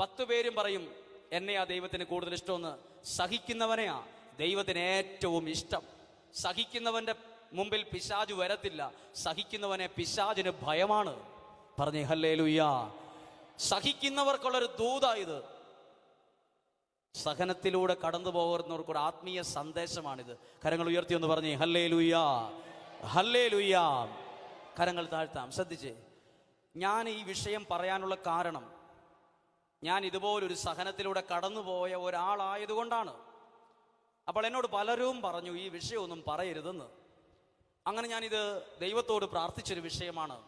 പത്ത് പേരും പറയും എന്നെയാ ദൈവത്തിന് കൂടുതൽ ഇഷ്ടമെന്ന്? സഹിക്കുന്നവനെയാ ദൈവത്തിന് ഏറ്റവും ഇഷ്ടം. സഹിക്കുന്നവന്റെ മുമ്പിൽ പിശാജ് വരത്തില്ല. സഹിക്കുന്നവനെ പിശാജിന് ഭയമാണ്. പറഞ്ഞേ ഹല്ലേ ലുയ്യാ സഹിക്കുന്നവർക്കുള്ളൊരു ദൂതായത് സഹനത്തിലൂടെ കടന്നു പോകുന്നവർക്കൊരു ആത്മീയ സന്ദേശമാണിത്. കരങ്ങൾ ഉയർത്തി എന്ന് പറഞ്ഞേ ഹല്ലേ ലുയ്യാ ഹല്ലേ ലുയ്യാ കരങ്ങൾ താഴ്ത്താം. ശ്രദ്ധിച്ചേ. ഞാൻ ഈ വിഷയം പറയാനുള്ള കാരണം ഞാൻ ഇതുപോലൊരു സഹനത്തിലൂടെ കടന്നുപോയ ഒരാളായതുകൊണ്ടാണ്. അപ്പോൾ എന്നോട് പലരും പറഞ്ഞു ഈ വിഷയമൊന്നും പറയരുതെന്ന്. അങ്ങനെ ഞാനിത് ദൈവത്തോട് പ്രാർത്ഥിച്ചൊരു വിഷയമാണ്.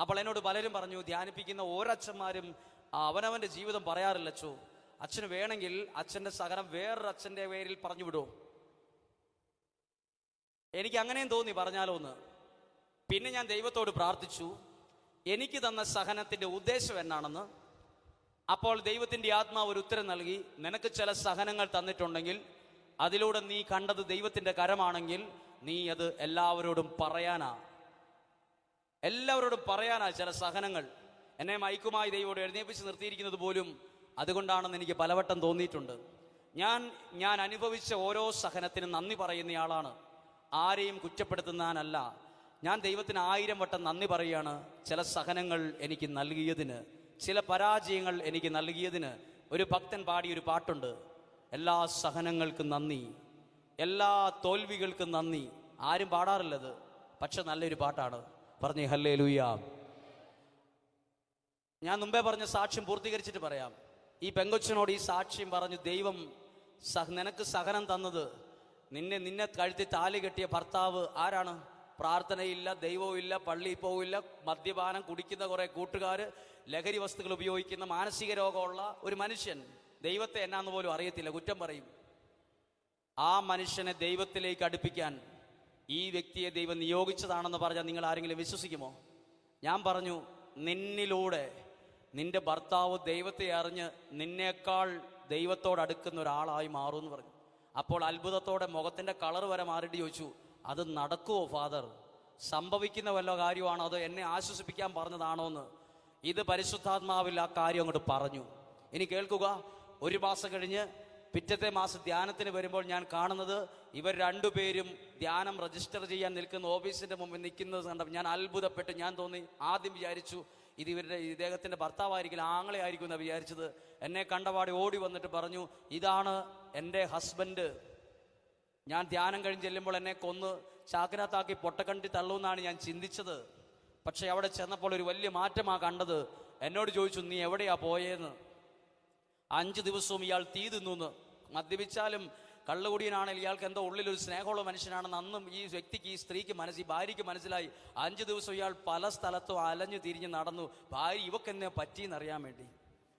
അപ്പോൾ എന്നോട് പലരും പറഞ്ഞു ധ്യാനിപ്പിക്കുന്ന ഓരച്ഛന്മാരും അവനവന്റെ ജീവിതം ജീവിതം പറയാറില്ലച്ചോ. അച്ഛന് വേണമെങ്കിൽ അച്ഛന്റെ സഹനം വേറൊരു അച്ഛന്റെ പേരിൽ പറഞ്ഞു വിടും. എനിക്ക് അങ്ങനെയും തോന്നി പറഞ്ഞാലോ എന്ന്. പിന്നെ ഞാൻ ദൈവത്തോട് പ്രാർത്ഥിച്ചു എനിക്ക് തന്ന സഹനത്തിന്റെ ഉദ്ദേശം എന്നാണെന്ന്. അപ്പോൾ ദൈവത്തിന്റെ ആത്മാവ് ഒരു ഉത്തരം നൽകി നിനക്ക് ചില സഹനങ്ങൾ തന്നിട്ടുണ്ടെങ്കിൽ അതിലൂടെ നീ കണ്ടത് ദൈവത്തിന്റെ കരമാണെങ്കിൽ നീ അത് എല്ലാവരോടും പറയാനാ. എല്ലാവരോടും പറയാനാ ചില സഹനങ്ങൾ. എന്നെ മയക്കുമായി ദൈവോട് എഴുന്നേപ്പിച്ച് നിർത്തിയിരിക്കുന്നത് പോലും അതുകൊണ്ടാണെന്ന് എനിക്ക് പലവട്ടം തോന്നിയിട്ടുണ്ട്. ഞാൻ ഞാൻ അനുഭവിച്ച ഓരോ സഹനത്തിനും നന്ദി പറയുന്നയാളാണ്. ആരെയും കുറ്റപ്പെടുത്തുന്നതിനല്ല ഞാൻ ദൈവത്തിന് ആയിരം വട്ടം നന്ദി പറയുകയാണ് ചില സഹനങ്ങൾ എനിക്ക് നൽകിയതിന്. ചില പരാജയങ്ങൾ എനിക്ക് നൽകിയതിന് ഒരു ഭക്തൻ പാടിയ ഒരു പാട്ടുണ്ട്. എല്ലാ സഹനങ്ങൾക്കും നന്ദി. എല്ലാ തോൽവികൾക്കും നന്ദി. ആരും പാടാറില്ലത്. പക്ഷെ നല്ലൊരു പാട്ടാണ്. പറഞ്ഞേ ഹല്ലേ ലൂയ ഞാൻ മുമ്പേ പറഞ്ഞ സാക്ഷ്യം പൂർത്തീകരിച്ചിട്ട് പറയാം. ഈ പെങ്കൊച്ചിനോട് ഈ സാക്ഷ്യം പറഞ്ഞു ദൈവം സഹ നിനക്ക് സഹനം തന്നത്. നിന്നെ നിന്നെ കഴുത്തി താലി കെട്ടിയ ഭർത്താവ് ആരാണ്? പ്രാർത്ഥനയില്ല ദൈവവും ഇല്ല പള്ളിയിൽ പോവില്ല മദ്യപാനം കുടിക്കുന്ന കുറേ കൂട്ടുകാർ ലഹരി വസ്തുക്കൾ ഉപയോഗിക്കുന്ന മാനസിക രോഗമുള്ള ഒരു മനുഷ്യൻ ദൈവത്തെ എന്നാന്ന് പോലും അറിയത്തില്ല കുറ്റം പറയും. ആ മനുഷ്യനെ ദൈവത്തിലേക്ക് അടുപ്പിക്കാൻ ഈ വ്യക്തിയെ ദൈവം നിയോഗിച്ചതാണെന്ന് പറഞ്ഞാൽ നിങ്ങൾ ആരെങ്കിലും വിശ്വസിക്കുമോ? ഞാൻ പറഞ്ഞു നിന്നിലൂടെ നിന്റെ ഭർത്താവ് ദൈവത്തെ അറിഞ്ഞ് നിന്നേക്കാൾ ദൈവത്തോട് അടുക്കുന്ന ഒരാളായി മാറുമെന്ന് പറഞ്ഞു. അപ്പോൾ അത്ഭുതത്തോടെ മുഖത്തിന്റെ കളർ വരെ മാറിയിട്ട് ചോദിച്ചു അത് നടക്കുമോ ഫാദർ? സംഭവിക്കുന്ന വല്ല കാര്യമാണോ? അതോ എന്നെ ആശ്വസിപ്പിക്കാൻ പറഞ്ഞതാണോ എന്ന് ഇത് പരിശുദ്ധാത്മാവിൽ ആ കാര്യം അങ്ങോട്ട് പറഞ്ഞു. ഇനി കേൾക്കുക ഒരു മാസം കഴിഞ്ഞ് പിറ്റത്തെ മാസം ധ്യാനത്തിന് വരുമ്പോൾ ഞാൻ കാണുന്നത് ഇവർ രണ്ടുപേരും ധ്യാനം രജിസ്റ്റർ ചെയ്യാൻ നിൽക്കുന്ന ഓഫീസിന്റെ മുമ്പിൽ നിൽക്കുന്നത് കണ്ടപ്പോൾ ഞാൻ അത്ഭുതപ്പെട്ട്. ഞാൻ തോന്നി ആദ്യം വിചാരിച്ചു ഇത് ഇവരുടെ ഇദ്ദേഹത്തിന്റെ ഭർത്താവായിരിക്കില്ല ആങ്ങളെ ആയിരിക്കും എന്ന് വിചാരിച്ചത്. എന്നെ കണ്ടപാടി ഓടി വന്നിട്ട് പറഞ്ഞു ഇതാണ് എന്റെ ഹസ്ബൻഡ് ഞാൻ ധ്യാനം കഴിഞ്ഞ് ചെല്ലുമ്പോൾ എന്നെ കൊന്ന് ചാക്കിനകത്താക്കി പൊട്ടക്കണ്ടി തള്ളുമെന്നാണ് ഞാൻ ചിന്തിച്ചത്. പക്ഷെ അവിടെ ചെന്നപ്പോൾ ഒരു വലിയ മാറ്റമാ കണ്ടത്. എന്നോട് ചോദിച്ചു നീ എവിടെയാ പോയേന്ന്? അഞ്ച് ദിവസവും ഇയാൾ തീ തിന്നു മദ്യപിച്ചാലും കള്ളുകുടിയനാണെങ്കിൽ ഇയാൾക്ക് എന്തോ ഉള്ളിൽ ഒരു സ്നേഹമുള്ള മനുഷ്യനാണെന്ന് അന്നും ഈ വ്യക്തിക്ക് ഈ സ്ത്രീക്ക് മനസ്സ് ഭാര്യയ്ക്ക് മനസ്സിലായി. അഞ്ച് ദിവസം ഇയാൾ പല സ്ഥലത്തും അലഞ്ഞു തിരിഞ്ഞ് നടന്നു. ഭാര്യ ഇവക്കെന്നെ പറ്റിയെന്നറിയാൻ വേണ്ടി.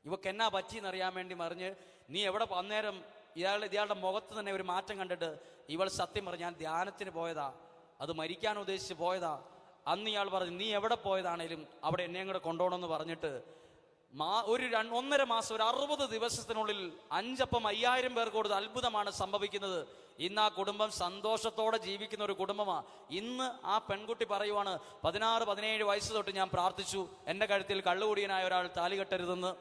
ഇവക്കെന്നാ പറ്റിയെന്നറിയാൻ വേണ്ടി മറിഞ്ഞ്. നീ എവിടെ അന്നേരം ഇയാൾ ഇയാളുടെ മുഖത്ത് തന്നെ ഒരു മാറ്റം കണ്ടിട്ട് ഇവൾ സത്യം പറഞ്ഞു ഞാൻ ധ്യാനത്തിന് പോയതാ. അത് മരിക്കാൻ ഉദ്ദേശിച്ച് പോയതാ. അന്ന് ഇയാൾ പറഞ്ഞു നീ എവിടെ പോയതാണേലും അവിടെ എന്നെയും കൂടെ കൊണ്ടുപോകണമെന്ന് പറഞ്ഞിട്ട് മാ ഒരു ഒന്നര മാസം ഒരു അറുപത് ദിവസത്തിനുള്ളിൽ അഞ്ചപ്പം അയ്യായിരം പേർക്ക് കൊടുത്ത് അത്ഭുതമാണ് സംഭവിക്കുന്നത്. ഇന്ന് ആ കുടുംബം സന്തോഷത്തോടെ ജീവിക്കുന്ന ഒരു കുടുംബമാ. ഇന്ന് ആ പെൺകുട്ടി പറയുവാണ് പതിനാറ് പതിനേഴ് വയസ്സ് തൊട്ട് ഞാൻ പ്രാർത്ഥിച്ചു. എന്റെ കഴുത്തിൽ കള്ളുകൂടിയനായ ഒരാൾ താലി കെട്ടരുതെന്ന്.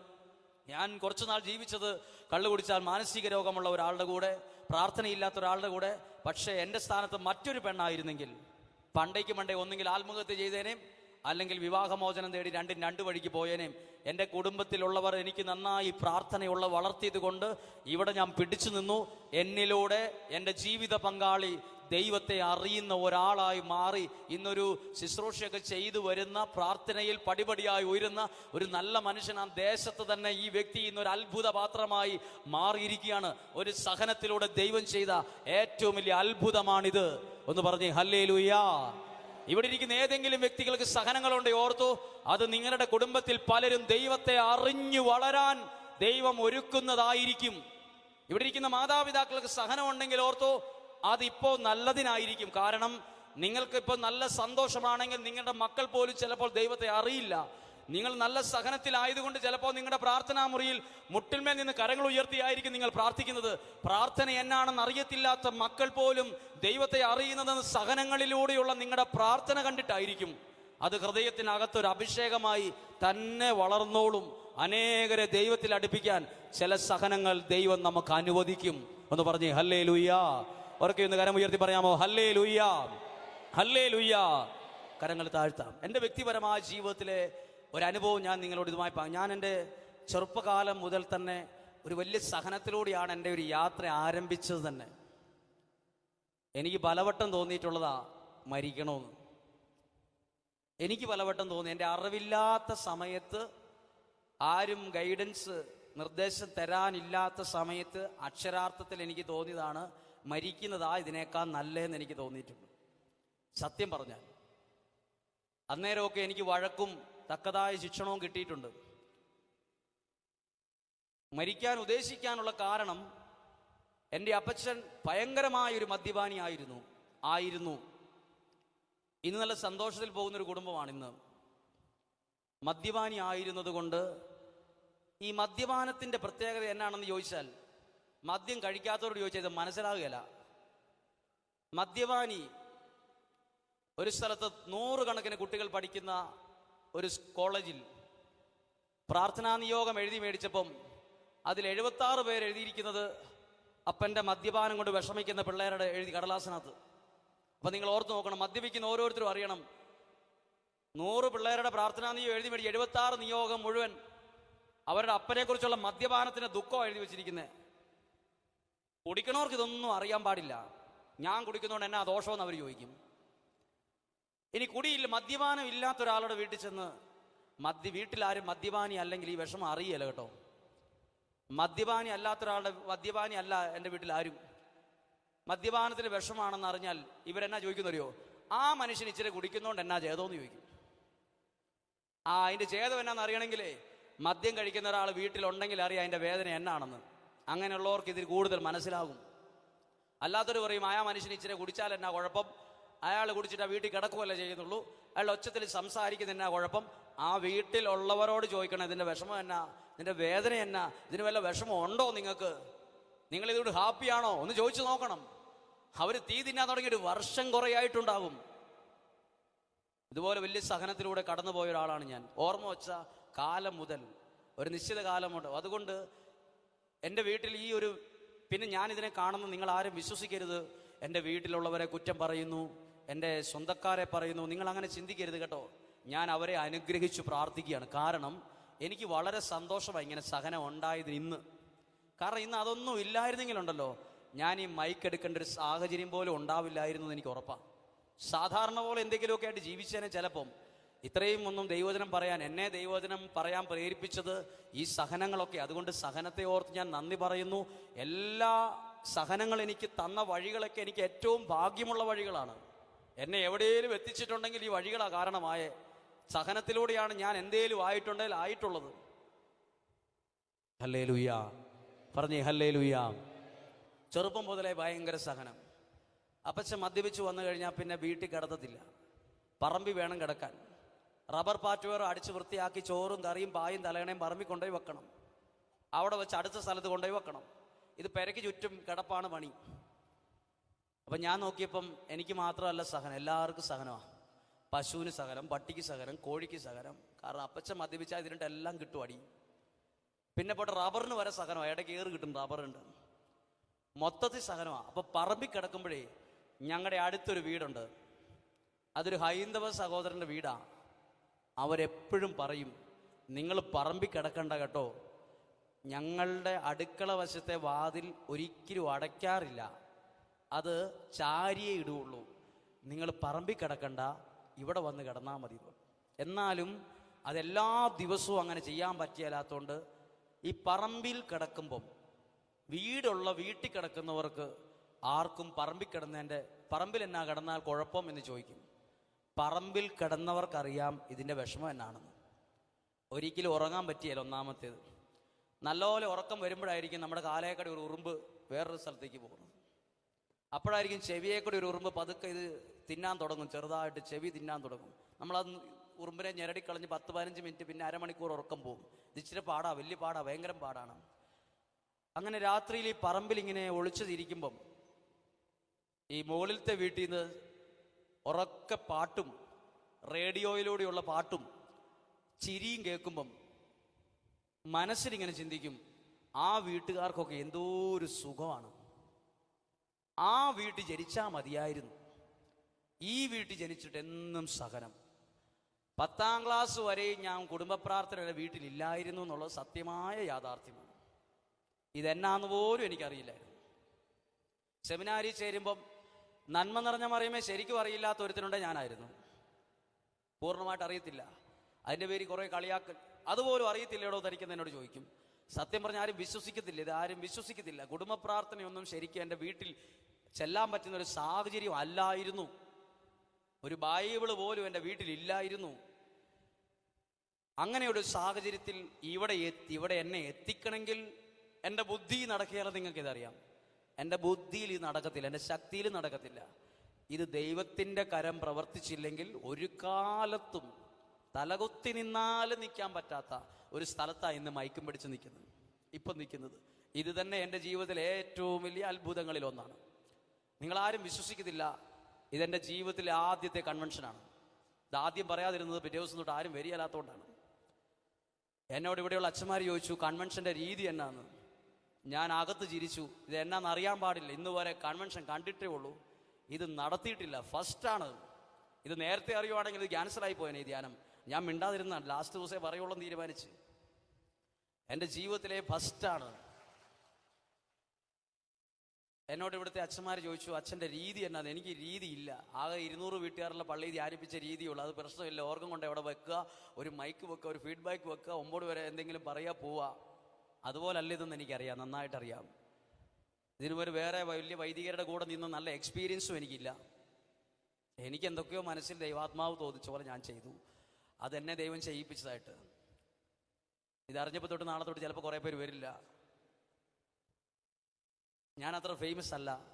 ഞാൻ കുറച്ചു നാൾ ജീവിച്ചത് കള്ളു കുടിച്ചാൽ മാനസിക രോഗമുള്ള ഒരാളുടെ കൂടെ പ്രാർത്ഥനയില്ലാത്ത ഒരാളുടെ കൂടെ. പക്ഷേ എന്റെ സ്ഥാനത്ത് മറ്റൊരു പെണ്ണായിരുന്നെങ്കിൽ പണ്ടേക്ക് പണ്ടേ ഒന്നെങ്കിൽ ആത്മഹത്യ ചെയ്തേനേം അല്ലെങ്കിൽ വിവാഹമോചനം തേടി രണ്ടും രണ്ട് വഴിക്ക് പോയേനേം. എന്റെ കുടുംബത്തിലുള്ളവർ എനിക്ക് നന്നായി പ്രാർത്ഥനയുള്ള വളർത്തിയത് കൊണ്ട് ഇവിടെ ഞാൻ പിടിച്ചു നിന്നു. എന്നിലൂടെ എന്റെ ജീവിത പങ്കാളി ദൈവത്തെ അറിയുന്ന ഒരാളായി മാറി ഇന്നൊരു ശുശ്രൂഷയൊക്കെ ചെയ്തു വരുന്ന പ്രാർത്ഥനയിൽ പടിപടിയായി ഉയരുന്ന ഒരു നല്ല മനുഷ്യൻ ആ ദേശത്ത് തന്നെ ഈ വ്യക്തി ഇന്നൊരു അത്ഭുത പാത്രമായി മാറിയിരിക്കുകയാണ്. ഒരു സഹനത്തിലൂടെ ദൈവം ചെയ്ത ഏറ്റവും വലിയ അത്ഭുതമാണിത്. ഒന്ന് പറഞ്ഞു ഹല്ലേ ലുയാ ഇവിടെ ഇരിക്കുന്ന ഏതെങ്കിലും വ്യക്തികൾക്ക് സഹനങ്ങളുണ്ട് ഓർത്തു അത് നിങ്ങളുടെ കുടുംബത്തിൽ പലരും ദൈവത്തെ അറിഞ്ഞു വളരാൻ ദൈവം ഒരുക്കുന്നതായിരിക്കും. ഇവിടെ ഇരിക്കുന്ന മാതാപിതാക്കൾക്ക് സഹനമുണ്ടെങ്കിൽ ഓർത്തോ അതിപ്പോ നല്ലതിനായിരിക്കും. കാരണം നിങ്ങൾക്ക് ഇപ്പോൾ നല്ല സന്തോഷമാണെങ്കിൽ നിങ്ങളുടെ മക്കൾ പോലും ചിലപ്പോൾ ദൈവത്തെ അറിയില്ല. നിങ്ങൾ നല്ല സഹനത്തിലായതുകൊണ്ട് ചിലപ്പോൾ നിങ്ങളുടെ പ്രാർത്ഥനാ മുറിയിൽ മുട്ടിന്മേൽ നിന്ന് കരങ്ങൾ ഉയർത്തിയായിരിക്കും നിങ്ങൾ പ്രാർത്ഥിക്കുന്നത്. പ്രാർത്ഥന എന്നാണെന്ന് അറിയത്തില്ലാത്ത മക്കൾ പോലും ദൈവത്തെ അറിയുന്നതെന്ന് സഹനങ്ങളിലൂടെയുള്ള നിങ്ങളുടെ പ്രാർത്ഥന കണ്ടിട്ടായിരിക്കും. അത് ഹൃദയത്തിനകത്തൊരു അഭിഷേകമായി തന്നെ വളർന്നോളും. അനേകരെ ദൈവത്തിൽ അടുപ്പിക്കാൻ ചില സഹനങ്ങൾ ദൈവം നമുക്ക് അനുവദിക്കും. എന്ന് പറഞ്ഞ് ഹല്ലേ ലുയ്യ ഉറക്കെ ഒന്ന് കരം ഉയർത്തി പറയാമോ? ഹല്ലേ ലുയ്യ ഹല്ലേ ലുയ്യ കരങ്ങൾ താഴ്ത്താം. എന്റെ വ്യക്തിപരമായ ജീവിതത്തിലെ ഒരു അനുഭവം ഞാൻ നിങ്ങളോട് ഇതുമായി പറയാം ഞാൻ എന്റെ ചെറുപ്പകാലം മുതൽ തന്നെ ഒരു വലിയ സഹനത്തിലൂടെയാണ് എന്റെ ഒരു യാത്ര ആരംഭിച്ചത് തന്നെ. എനിക്ക് പലവട്ടം തോന്നിയിട്ടുള്ളതാ മരിക്കണമെന്ന്. എനിക്ക് പലവട്ടം തോന്നി. എന്റെ അറിവില്ലാത്ത സമയത്ത് ആരും ഗൈഡൻസ് നിർദ്ദേശം തരാനില്ലാത്ത സമയത്ത് അക്ഷരാർത്ഥത്തിൽ എനിക്ക് തോന്നിയതാണ് മരിക്കുന്നതാ ഇതിനേക്കാൾ നല്ലതെന്ന് എനിക്ക് തോന്നിയിട്ടുണ്ട്. സത്യം പറഞ്ഞാൽ. അന്നേരമൊക്കെ എനിക്ക് വഴക്കും തക്കതായ ശിക്ഷണവും കിട്ടിയിട്ടുണ്ട്. മരിക്കാൻ ഉദ്ദേശിക്കാനുള്ള കാരണം എന്റെ അപ്പച്ചൻ ഭയങ്കരമായ ഒരു മദ്യപാനി ആയിരുന്നു. ആയിരുന്നു. ഇന്ന് നല്ല സന്തോഷത്തിൽ പോകുന്ന ഒരു കുടുംബമാണ് ഇന്ന്. മദ്യപാനി ആയിരുന്നത് കൊണ്ട് ഈ മദ്യപാനത്തിന്റെ പ്രത്യേകത എന്നാണെന്ന് ചോദിച്ചാൽ മദ്യം കഴിക്കാത്തവരോട് ചോദിച്ചാൽ ഇത് മനസ്സിലാകുകയില്ല. മദ്യപാനി ഒരു സ്ഥലത്ത് നൂറുകണക്കിന് കുട്ടികൾ പഠിക്കുന്ന ഒരു കോളേജിൽ പ്രാർത്ഥനാ നിയോഗം എഴുതി മേടിച്ചപ്പം അതിൽ എഴുപത്തി ആറ് പേര് എഴുതിയിരിക്കുന്നത് അപ്പന്റെ മദ്യപാനം കൊണ്ട് വിഷമിക്കുന്ന പിള്ളേരുടെ എഴുതി കടലാസിനകത്ത്. അപ്പം നിങ്ങൾ ഓർത്ത് നോക്കണം മദ്യപിക്കുന്ന ഓരോരുത്തരും അറിയണം. നൂറ് പിള്ളേരുടെ പ്രാർത്ഥനാ നിയോഗം എഴുതി മേടിച്ച് എഴുപത്തി ആറ് നിയോഗം മുഴുവൻ അവരുടെ അപ്പനെക്കുറിച്ചുള്ള മദ്യപാനത്തിന്റെ ദുഃഖം എഴുതി വെച്ചിരിക്കുന്നത്. കുടിക്കണവർക്ക് ഇതൊന്നും അറിയാൻ പാടില്ല. ഞാൻ കുടിക്കുന്നതുകൊണ്ട് എന്നാ ദോഷമെന്ന് അവർ ചോദിക്കും. ഇനി കുടിയില്ല മദ്യപാനം ഇല്ലാത്ത ഒരാളുടെ വീട്ടിൽ ചെന്ന് മദ്യ വീട്ടിലാരും മദ്യപാനി അല്ലെങ്കിൽ ഈ വിഷമം അറിയില്ല കേട്ടോ. മദ്യപാനി അല്ലാത്ത ഒരാളുടെ മദ്യപാനി അല്ല എന്റെ വീട്ടിൽ ആരും. മദ്യപാനത്തിന് വിഷമാണെന്ന് അറിഞ്ഞാൽ ഇവരെന്നാ ചോദിക്കുന്നറിയോ? ആ മനുഷ്യൻ ഇച്ചിരി കുടിക്കുന്നതുകൊണ്ട് എന്നാ ചെയ്തോന്ന് ചോദിക്കും. ആ അതിന്റെ ചേതം എന്നാന്ന് അറിയണമെങ്കിലേ മദ്യം കഴിക്കുന്ന ഒരാൾ വീട്ടിലുണ്ടെങ്കിൽ അറിയാം അതിന്റെ വേദന എന്നാണെന്ന്. അങ്ങനെയുള്ളവർക്ക് ഇതിൽ കൂടുതൽ മനസ്സിലാകും. അല്ലാത്തൊരു പറയും ആ മനുഷ്യൻ ഇച്ചിരി കുടിച്ചാൽ എന്നാ കുഴപ്പം? അയാൾ കുടിച്ചിട്ട് ആ വീട്ടിൽ കിടക്കുകയല്ലേ ചെയ്യുന്നുള്ളൂ? അയാൾ ഒച്ചത്തിൽ സംസാരിക്കുന്ന എന്നാ കുഴപ്പം? ആ വീട്ടിലുള്ളവരോട് ചോദിക്കണം ഇതിന്റെ വിഷമം എന്നാ? ഇതിന്റെ വേദന എന്നാ? ഇതിന് വല്ല വിഷമം ഉണ്ടോ നിങ്ങൾക്ക്? നിങ്ങൾ ഇതുകൊണ്ട് ഹാപ്പിയാണോ ഒന്ന് ചോദിച്ചു നോക്കണം. അവർ തീ തിന്നാൻ തുടങ്ങിയിട്ട് വർഷം കുറയായിട്ടുണ്ടാകും. ഇതുപോലെ വലിയ സഹനത്തിലൂടെ കടന്നുപോയ ഒരാളാണ് ഞാൻ. ഓർമ്മ വെച്ച കാലം മുതൽ ഒരു നിശ്ചിത കാലമുണ്ട് അതുകൊണ്ട് എന്റെ വീട്ടിൽ ഈ ഒരു പിന്നെ ഞാൻ ഇതിനെ കാണുന്ന നിങ്ങൾ ആരും വിശ്വസിക്കരുത്. എന്റെ വീട്ടിലുള്ളവരെ കുറ്റം പറയുന്നു. എന്റെ സ്വന്തക്കാരെ പറയുന്നു. നിങ്ങൾ അങ്ങനെ ചിന്തിക്കരുത് കേട്ടോ. ഞാൻ അവരെ അനുഗ്രഹിച്ചു പ്രാർത്ഥിക്കുകയാണ്. കാരണം എനിക്ക് വളരെ സന്തോഷമായി ഇങ്ങനെ സഹനം ഉണ്ടായത് ഇന്ന്. കാരണം ഇന്ന് അതൊന്നും ഇല്ലായിരുന്നെങ്കിലുണ്ടല്ലോ. ഞാൻ ഈ മൈക്ക് എടുക്കേണ്ട ഒരു സാഹചര്യം പോലും ഉണ്ടാവില്ലായിരുന്നു എന്ന് എനിക്ക് ഉറപ്പാണ് സാധാരണ പോലെ എന്തെങ്കിലുമൊക്കെ ആയിട്ട് ജീവിച്ചേനെ ചിലപ്പം ഇത്രയും ഒന്നും ദൈവവചനം പറയാൻ എന്നെ ദൈവവചനം പറയാൻ പ്രേരിപ്പിച്ചത് ഈ സഹനങ്ങളൊക്കെ. അതുകൊണ്ട് സഹനത്തെ ഓർത്ത് ഞാൻ നന്ദി പറയുന്നു. എല്ലാ സഹനങ്ങൾ എനിക്ക് തന്ന വഴികളൊക്കെ എനിക്ക് ഏറ്റവും ഭാഗ്യമുള്ള വഴികളാണ്. എന്നെ എവിടെയെങ്കിലും എത്തിച്ചിട്ടുണ്ടെങ്കിൽ ഈ വഴികളാ കാരണമായേ. സഹനത്തിലൂടെയാണ് ഞാൻ എന്തേലും ആയിട്ടുണ്ടെങ്കിൽ ആയിട്ടുള്ളത്. ഹല്ലേ ലുയ്യ പറഞ്ഞേ ഹല്ലേ ലുയ്യ ചെറുപ്പം മുതലേ ഭയങ്കര സഹനം. അപ്പച്ച മദ്യപിച്ച് വന്നു കഴിഞ്ഞാൽ പിന്നെ വീട്ടിൽ കിടത്തത്തില്ല. പറമ്പി വേണം കിടക്കാൻ. റബ്ബർ പാറ്റുവേർ അടിച്ച് വൃത്തിയാക്കി ചോറും കറിയും പായും തലയണയും പറമ്പി കൊണ്ടുപോയി വെക്കണം. അവിടെ വെച്ച് അടുത്ത സ്ഥലത്ത് കൊണ്ടുപോയി വെക്കണം. ഇത് പെരയ്ക്ക് ചുറ്റും കിടപ്പാണ് പണി. അപ്പം ഞാൻ നോക്കിയപ്പം എനിക്ക് മാത്രമല്ല സഹനം എല്ലാവർക്കും സഹനമാണ് പശുവിന് സഹനം പട്ടിക്ക് സഹനം കോഴിക്ക് സഹനം. കാരണം അപ്പച്ച മദ്യപിച്ചാൽ ഇതിനുണ്ട് എല്ലാം കിട്ടും അടി. പിന്നെ പോട്ടെ റബ്ബറിന് വരെ സഹനമാണ് ഇടയ്ക്ക് ഏറ് കിട്ടും റബ്ബറുണ്ട് മൊത്തത്തിൽ സഹനമാണ് അപ്പോൾ പറമ്പി കിടക്കുമ്പോഴേ ഞങ്ങളുടെ അടുത്തൊരു വീടുണ്ട്. അതൊരു ഹൈന്ദവ സഹോദരന്റെ വീടാ. അവരെപ്പോഴും പറയും നിങ്ങൾ പറമ്പി കിടക്കണ്ട കേട്ടോ. ഞങ്ങളുടെ അടുക്കള വശത്തെ വാതിൽ ഒരിക്കലും അടയ്ക്കാറില്ല. അത് ചാരിയേ ഇടുകയുള്ളൂ. നിങ്ങൾ പറമ്പി കിടക്കണ്ട ഇവിടെ വന്ന് കിടന്നാൽ മതി. എന്നാലും അതെല്ലാ ദിവസവും അങ്ങനെ ചെയ്യാൻ പറ്റിയല്ലാത്തതുകൊണ്ട് ഈ പറമ്പിൽ കിടക്കുമ്പം വീടുള്ള വീട്ടിൽ കിടക്കുന്നവർക്ക് ആർക്കും പറമ്പിൽ കിടന്നതിന്റെ പറമ്പിൽ എന്നാ കിടന്നാൽ കുഴപ്പം എന്ന് ചോദിക്കും. പറമ്പിൽ കിടന്നവർക്കറിയാം ഇതിന്റെ വിഷമം എന്നാണെന്ന്. ഒരിക്കലും ഉറങ്ങാൻ പറ്റിയല്ല ഒന്നാമത്തേത്. നല്ലപോലെ ഉറക്കം വരുമ്പോഴായിരിക്കും നമ്മുടെ കാലയേക്കടി ഒരു ഉറുമ്പ് വേറൊരു സ്ഥലത്തേക്ക് പോകുന്നത്. അപ്പോഴായിരിക്കും ചെവിയേക്കൂടി ഒരു ഉറുമ്പ് പതുക്കെ ഇത് തിന്നാൻ തുടങ്ങും ചെറുതായിട്ട് ചെവി തിന്നാൻ തുടങ്ങും. നമ്മളത് ഉറുമ്പിനെ ഞെരടിക്കളഞ്ഞ് പത്ത് പതിനഞ്ച് മിനിറ്റ് പിന്നെ അരമണിക്കൂർ ഉറക്കം പോകും. ഇതിച്ചിരി പാടാ വലിയ പാടാ ഭയങ്കരം പാടാണ്. അങ്ങനെ രാത്രിയിൽ ഈ പറമ്പിൽ ഇങ്ങനെ ഒളിച്ചു തിരിക്കുമ്പം ഈ മുകളിലത്തെ വീട്ടിൽ നിന്ന് ഉറക്കെ പാട്ടും റേഡിയോയിലൂടെയുള്ള പാട്ടും ചിരിയും കേൾക്കുമ്പം മനസ്സിലിങ്ങനെ ചിന്തിക്കും ആ വീട്ടുകാർക്കൊക്കെ എന്തോ ഒരു സുഖമാണ്. ആ വീട്ടിൽ ജനിച്ചാൽ മതിയായിരുന്നു. ഈ വീട്ടിൽ ജനിച്ചിട്ട് എന്നും സഹനം. പത്താം ക്ലാസ് വരെ ഞാൻ കുടുംബ പ്രാർത്ഥനയുടെ വീട്ടിലില്ലായിരുന്നു എന്നുള്ളത് സത്യമായ യാഥാർത്ഥ്യമാണ്. ഇതെന്നാന്ന് പോലും എനിക്കറിയില്ലായിരുന്നു. സെമിനാരി ചേരുമ്പം നന്മ നിറഞ്ഞ മറിയമേ ശരിക്കും അറിയില്ലാത്ത ഒരുത്തിനുണ്ട് ഞാനായിരുന്നു. പൂർണമായിട്ട് അറിയത്തില്ല. അതിന്റെ പേര് കുറേ കളിയാക്കൽ. അതുപോലും അറിയത്തില്ലടോ തനിക്കെന്ന് എന്നോട് ചോദിക്കും. സത്യം പറഞ്ഞാൽ ആരും വിശ്വസിക്കത്തില്ല. ഇത് ആരും വിശ്വസിക്കത്തില്ല. കുടുംബ പ്രാർത്ഥനയൊന്നും ശരിക്കും എന്റെ വീട്ടിൽ ചെല്ലാൻ പറ്റുന്ന ഒരു സാഹചര്യം അല്ലായിരുന്നു. ഒരു ബൈബിൾ പോലും എന്റെ വീട്ടിലില്ലായിരുന്നു അങ്ങനെ ഒരു സാഹചര്യത്തിൽ ഇവിടെ എത്തി ഇവിടെ എന്നെ എത്തിക്കണമെങ്കിൽ എന്റെ ബുദ്ധി നടക്കുകയാണ് നിങ്ങൾക്ക് ഇതറിയാം എന്റെ ബുദ്ധിയിൽ ഇത് നടക്കത്തില്ല എന്റെ ശക്തിയിൽ നടക്കത്തില്ല. ഇത് ദൈവത്തിന്റെ കരം പ്രവർത്തിച്ചില്ലെങ്കിൽ ഒരു കാലത്തും തലകുത്തി നിന്നാലും നിൽക്കാൻ പറ്റാത്ത ഒരു സ്ഥലത്താണ് ഇന്ന് മയക്കും പിടിച്ച് നിൽക്കുന്നത്. ഇപ്പം നിൽക്കുന്നത്. ഇത് തന്നെ എന്റെ ജീവിതത്തിലെ ഏറ്റവും വലിയ അത്ഭുതങ്ങളിൽ ഒന്നാണ്. നിങ്ങളാരും വിശ്വസിക്കത്തില്ല ഇതെന്റെ ജീവിതത്തിലെ ആദ്യത്തെ കൺവെൻഷനാണ് ഇത് ആദ്യം പറയാതിരുന്നത് പിറ്റേ ദിവസം തൊട്ട് ആരും വരികയില്ലാത്തതുകൊണ്ടാണ്. എന്നോട് ഇവിടെയുള്ള അച്ഛന്മാർ ചോദിച്ചു കൺവെൻഷന്റെ രീതി എന്നാന്ന്? ഞാൻ അകത്ത് ചിരിച്ചു ഇത് എന്നാന്ന് അറിയാൻ പാടില്ല. ഇന്ന് വരെ കൺവെൻഷൻ കണ്ടിട്ടേ ഉള്ളൂ. ഇത് നടത്തിയിട്ടില്ല. ഫസ്റ്റാണ് ഇത് നേരത്തെ അറിയുവാണെങ്കിൽ ഇത് ക്യാൻസൽ ആയി പോയേനെ ഈ ധ്യാനം. ഞാൻ മിണ്ടാതിരുന്ന ലാസ്റ്റ് ദിവസമേ പറയുള്ളൂ തീരുമാനിച്ച്. എന്റെ ജീവിതത്തിലെ ഫസ്റ്റാണ് എന്നോട് ഇവിടുത്തെ അച്ഛന്മാർ ചോദിച്ചു അച്ഛന്റെ രീതി എന്നാന്ന്? എനിക്ക് രീതി ഇല്ല. ആകെ ഇരുന്നൂറ് വീട്ടുകാരുടെ പള്ളി ധ്യാനിപ്പിച്ച രീതിയുള്ളൂ. അത് പ്രശ്നമില്ല. ഓർഗം കൊണ്ട് എവിടെ വെക്കുക? ഒരു മൈക്ക് വെക്കുക ഒരു ഫീഡ്ബാക്ക് വെക്കുക. ഒമ്പത് വരെ എന്തെങ്കിലും പറയുക പോവുക അതുപോലല്ല ഇതെന്ന് എനിക്കറിയാം നന്നായിട്ടറിയാം. ഇതിനു ഒരു വേറെ വലിയ വൈദികരുടെ കൂടെ നിന്ന് നല്ല എക്സ്പീരിയൻസും എനിക്കില്ല. എനിക്ക് എന്തൊക്കെയോ മനസ്സിൽ ദൈവാത്മാവ് തോന്നിച്ച പോലെ ഞാൻ ചെയ്തു. അതെന്നെ ദൈവം ചെയ്യിപ്പിച്ചതായിട്ട്. ഇതറിഞ്ഞപ്പോൾ തൊട്ട് നാളെ തൊട്ട് ചിലപ്പോൾ കുറേ പേര് വരില്ല. ഞാൻ അത്ര ഫേമസ് അല്ല.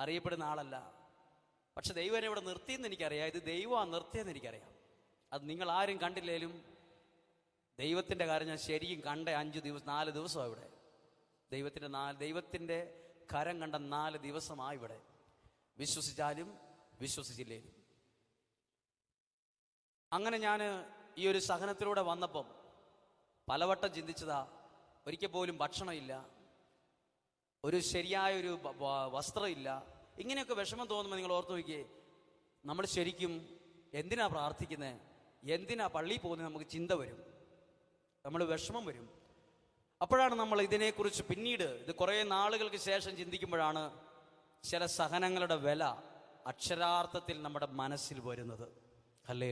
അറിയപ്പെടുന്ന ആളല്ല. പക്ഷെ ദൈവം എന്നെ ഇവിടെ നിർത്തിയെന്ന് എനിക്കറിയാം. ഇത് ദൈവമാണ് നിർത്തിയെന്ന് എനിക്കറിയാം. അത് നിങ്ങൾ ആരും കണ്ടില്ലേലും ദൈവത്തിന്റെ കാര്യം ഞാൻ ശരിക്കും കണ്ട അഞ്ച് ദിവസം നാല് ദിവസമാണ് ഇവിടെ. ദൈവത്തിന്റെ നാല് ദൈവത്തിന്റെ കരം കണ്ട നാല് ദിവസമാണ് ഇവിടെ. വിശ്വസിച്ചാലും വിശ്വസിച്ചില്ലേലും. അങ്ങനെ ഞാൻ ഈ ഒരു സഹനത്തിലൂടെ വന്നപ്പം പലവട്ടം ചിന്തിച്ചതാ ഒരിക്കൽ പോലും ഭക്ഷണമില്ല ഒരു ശരിയായ ഒരു വസ്ത്രമില്ല. ഇങ്ങനെയൊക്കെ വിഷമം തോന്നുമ്പോൾ നിങ്ങൾ ഓർത്ത് നോക്കിയേ നമ്മൾ ശരിക്കും എന്തിനാ പ്രാർത്ഥിക്കുന്നത് എന്തിനാ പള്ളിയിൽ പോകുന്നത് നമുക്ക് ചിന്ത വരും. നമ്മൾ വിഷമം വരും. അപ്പോഴാണ് നമ്മൾ ഇതിനെക്കുറിച്ച് പിന്നീട് ഇത് കുറേ നാളുകൾക്ക് ശേഷം ചിന്തിക്കുമ്പോഴാണ് ചില സഹനങ്ങളുടെ വില അക്ഷരാർത്ഥത്തിൽ നമ്മുടെ മനസ്സിൽ വരുന്നത്. ഹല്ലേ